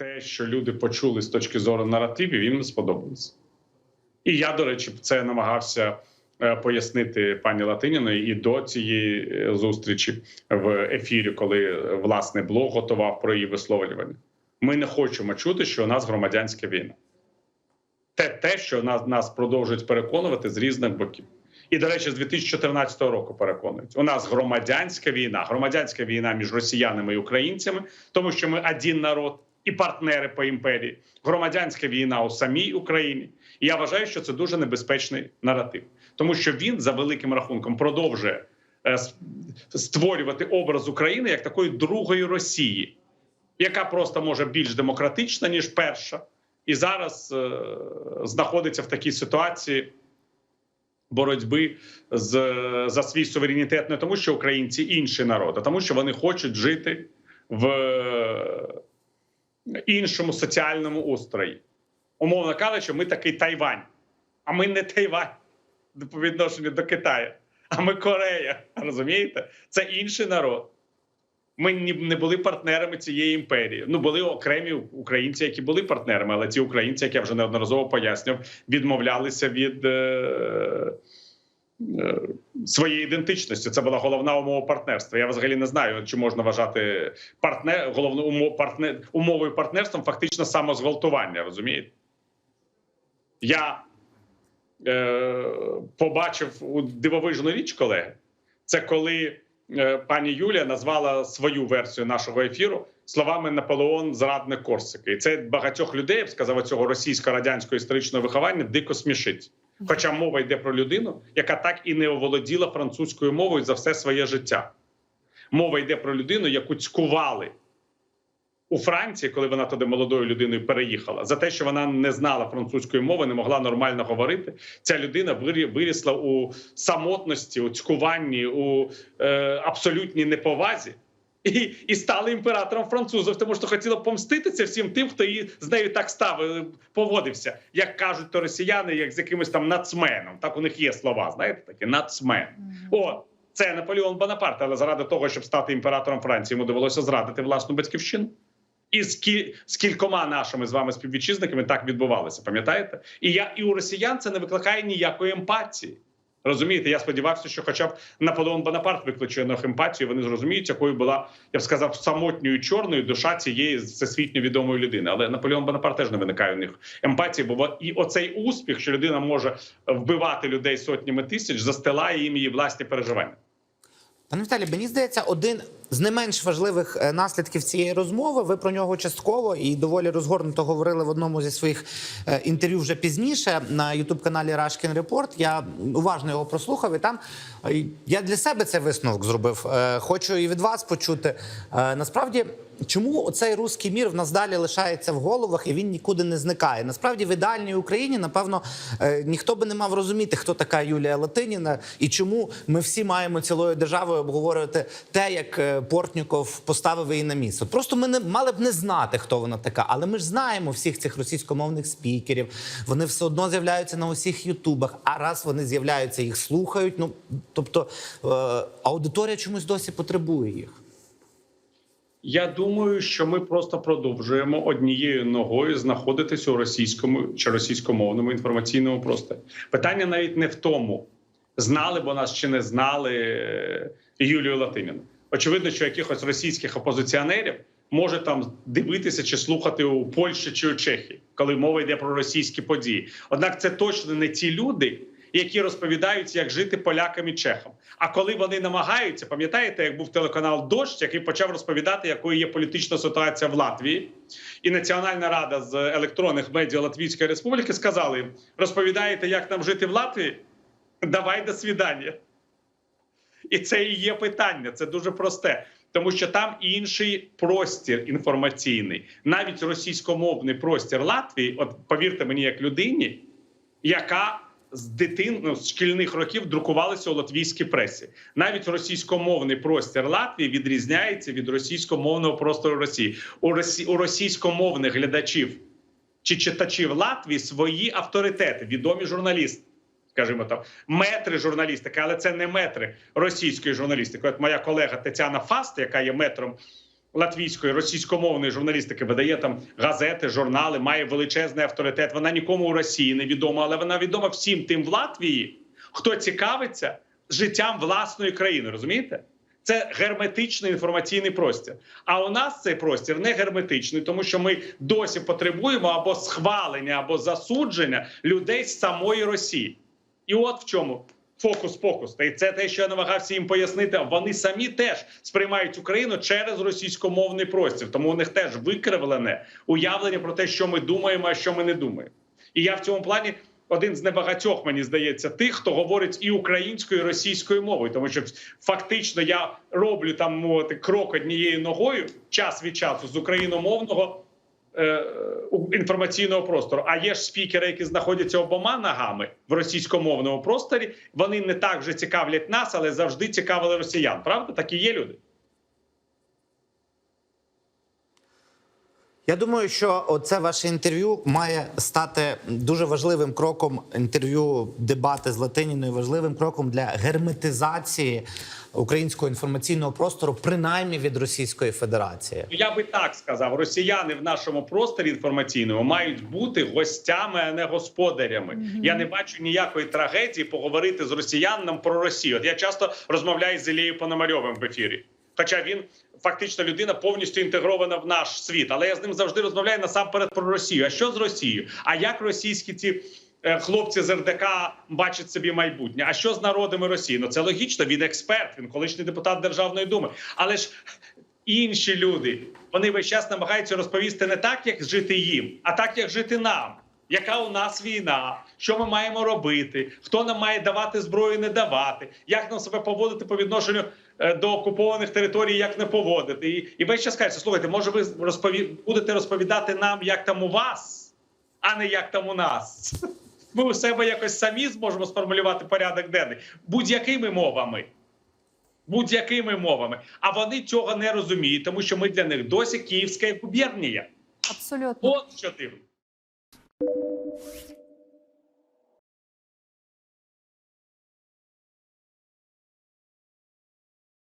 те, що люди почули з точки зору наративів, їм сподобалось. І я, до речі, це намагався е, пояснити пані Латиніної і до цієї е, зустрічі в ефірі, коли е, власне блог готував про її висловлювання. Ми не хочемо чути, що у нас громадянська війна. Те, те, що нас, нас продовжують переконувати з різних боків. І, до речі, з 2014 року переконують, у нас громадянська війна, громадянська війна між росіянами і українцями, тому що ми один народ і партнери по імперії. Громадянська війна у самій Україні. І я вважаю, що це дуже небезпечний наратив, тому що він за великим рахунком продовжує е, створювати образ України як такої другої Росії, яка просто може більш демократична ніж перша, і зараз е, знаходиться в такій ситуації боротьби з, за свій суверенітет, не тому, що українці інший народ, а тому, що вони хочуть жити в іншому соціальному устрої. Умовно кажучи, ми такий Тайвань, а ми не Тайвань по відношенню до Китаю, а ми Корея. Розумієте? Це інший народ. Ми не були партнерами цієї імперії. Ну були окремі українці, які були партнерами, але ці українці, як я вже неодноразово пояснював, відмовлялися від е, своєї ідентичності. Це була головна умова партнерства. Я взагалі не знаю, чи можна вважати партнер головну умов, партнер, умовою партнерством фактично самозґвалтування. Розумієте? Я е, побачив у дивовижну річ, колеги. Це коли е, пані Юлія назвала свою версію нашого ефіру словами Наполеон зрадник Корсики. І це багатьох людей, я б сказав, цього російсько-радянського історичного виховання дико смішить. Хоча мова йде про людину, яка так і не оволоділа французькою мовою за все своє життя. Мова йде про людину, яку цькували у Франції, коли вона туди молодою людиною переїхала, за те, що вона не знала французької мови, не могла нормально говорити. Ця людина вирісла у самотності, у цькуванні, у е, абсолютній неповазі. І, і стала імператором французів, тому що хотіла помститися всім тим, хто її з нею так став, е, поводився, як кажуть то росіяни, як з якимось там нацменом. Так у них є слова, знаєте, такі нацмен. О, це Наполеон Бонапарт, але заради того, щоб стати імператором Франції, йому довелося зрадити власну батьківщину. І з, кі... з кількома нашими з вами співвітчизниками так відбувалося, пам'ятаєте? І я і у росіян це не викликає ніякої емпатії. Розумієте, я сподівався, що хоча б Наполеон Бонапарт викличе на емпатію. Вони зрозуміють, якою була, я б сказав, самотньою чорною душа цієї всесвітньо відомої людини. Але Наполеон Бонапарт теж не виникає у них емпатії, бо і оцей успіх, що людина може вбивати людей сотнями тисяч, застилає їм її власні переживання. Пане Віталій, мені здається, один з не менш важливих е, наслідків цієї розмови. Ви про нього частково і доволі розгорнуто говорили в одному зі своїх е, інтерв'ю вже пізніше на ютуб-каналі Рашкін Репорт. Я уважно його прослухав, і там е, я для себе цей висновок зробив. Хочу і від вас почути. Насправді. Чому оцей руський мір в нас далі лишається в головах і він нікуди не зникає? Насправді в ідеальній Україні, напевно, ніхто би не мав розуміти, хто така Юлія Латиніна і чому ми всі маємо цілою державою обговорювати те, як Портніков поставив її на місце. Просто ми не мали б не знати, хто вона така, але ми ж знаємо всіх цих російськомовних спікерів. Вони все одно з'являються на усіх ютубах. А раз вони з'являються, їх слухають. Ну тобто е, аудиторія чомусь досі потребує їх. Я думаю, що ми просто продовжуємо однією ногою знаходитись у російському чи російськомовному інформаційному просторі. Питання навіть не в тому, знали б нас чи не знали е, Юлію Латиніну. Очевидно, що якихось російських опозиціонерів може там дивитися чи слухати у Польщі чи у Чехії, коли мова йде про російські події. Однак це точно не ті люди. Які розповідають, як жити полякам і чехам. А коли вони намагаються, пам'ятаєте, як був телеканал Дощ, який почав розповідати, якою є політична ситуація в Латвії, і Національна рада з електронних медіа Латвійської Республіки сказали розповідаєте, як нам жити в Латвії? Давай до свідання. І це і є питання. Це дуже просте, тому що там інший простір інформаційний, навіть російськомовний простір Латвії. От повірте мені, як людині, яка з дитин ну, з шкільних років друкувалися у латвійській пресі. Навіть російськомовний простір Латвії відрізняється від російськомовного простору Росії. У Росі... у російськомовних глядачів чи читачів Латвії свої авторитети, відомі журналісти. Скажімо так, метри журналістики, але це не метри російської журналістики. От моя колега Тетяна Фаст, яка є метром латвійської, російськомовної журналістики видає там газети, журнали, має величезний авторитет. Вона нікому у Росії не відома, але вона відома всім тим в Латвії, хто цікавиться життям власної країни. Розумієте? Це герметичний інформаційний простір. А у нас цей простір не герметичний, тому що ми досі потребуємо або схвалення, або засудження людей з самої Росії. І от в чому фокус-покус. Та й це те, що я намагався їм пояснити. Вони самі теж сприймають Україну через російськомовний простір. Тому у них теж викривлене уявлення про те, що ми думаємо, а що ми не думаємо. І я в цьому плані. Один з небагатьох, мені здається, тих, хто говорить і українською, і російською мовою, тому що фактично я роблю там мовити крок однією ногою час від часу з україномовного інформаційного простору. А є ж спікери, які знаходяться обома ногами в російськомовному просторі. Вони не так вже цікавлять нас, але завжди цікавили росіян. Правда, такі є люди. Я думаю, що оце ваше інтерв'ю має стати дуже важливим кроком. Інтерв'ю дебати з Латиніною важливим кроком для герметизації українського інформаційного простору, принаймні від Російської Федерації. Ну, Я би так сказав: росіяни в нашому просторі інформаційному мають бути гостями, а не господарями. Я не бачу ніякої трагедії поговорити з росіянином про Росію. От я часто розмовляю з Ілією Пономарьовим в ефірі. Хоча він фактично людина повністю інтегрована в наш світ, але я з ним завжди розмовляю насамперед про Росію. А що з Росією? А як російські ці е, хлопці з РДК бачать собі майбутнє? А що з народами Росії? Ну це логічно. Він експерт, він колишній депутат Державної думи. Але ж інші люди вони весь час намагаються розповісти не так, як жити їм, а так, як жити нам. Яка у нас війна? Що ми маємо робити? Хто нам має давати зброю, не давати? Як нам себе поводити по відношенню до окупованих територій, як не поводити? І, і весь час кажеться, слухайте, може ви розпові... будете розповідати нам, як там у вас, а не як там у нас. Ми у себе якось самі зможемо сформулювати порядок денний будь-якими мовами будь-якими мовами. А вони цього не розуміють, тому що ми для них досі Київська губернія. Абсолютно. От що дивно.